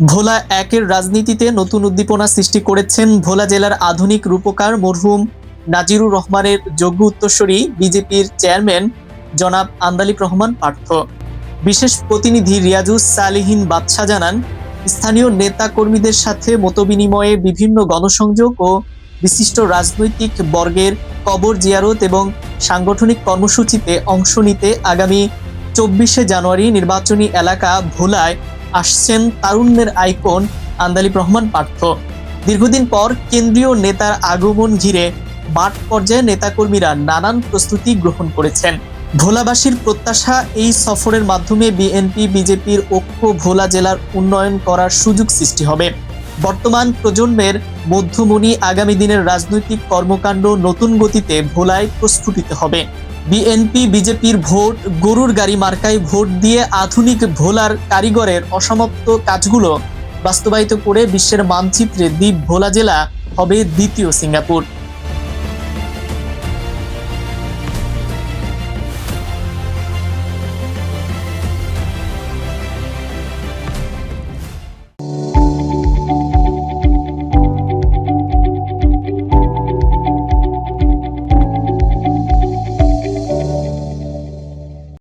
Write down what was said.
ভোলা একের রাজনীতিতে নতুন উদ্দীপনা সৃষ্টি করেছেন ভোলা জেলার আধুনিক রূপকার মরহুম নাজিরুর রহমানের যোগ্য উত্তরসূরি বিজেপির চেয়ারম্যান জনাব আন্দালিব রহমান পার্থ। বিশেষ প্রতিনিধি রিয়াজুস সালিহীন বাদশাহ জানান, স্থানীয় নেতা কর্মীদের সাথে মতবিনিময়ে বিভিন্ন গণসংযোগ ও বিশিষ্ট রাজনৈতিক বর্গের কবর জিয়ারত এবং সাংগঠনিক কর্মসূচিতে অংশ নিতে আগামী চব্বিশে জানুয়ারি নির্বাচনী এলাকা ভোলায় আসছেন তারুণ্যের আইকন আন্দালিব রহমান পার্থ দীর্ঘদিন পর কেন্দ্রীয় নেতার আগমন ঘিরে বাট পর্যায়ে নেতাকর্মীরা নানান প্রস্তুতি গ্রহণ করেছেন। ভোলাবাসীর প্রত্যাশা এই সফরের মাধ্যমে বিএনপি, বিজেপির ঐক্য ভোলা জেলার উন্নয়ন করার সুযোগ সৃষ্টি হবে। বর্তমান প্রজন্মের মধ্যমণি আগামী দিনের রাজনৈতিক কর্মকাণ্ড নতুন গতিতে ভোলায় প্রস্ফুটিত হবে। বিএনপি, বিজেপির ভোট, গরুর গাড়ি মার্কায় ভোট দিয়ে আধুনিক ভোলার কারিগরের অসমাপ্ত কাজগুলো বাস্তবায়িত করে বিশ্বের মানচিত্রে দ্বীপ ভোলা জেলা হবে দ্বিতীয় সিঙ্গাপুর।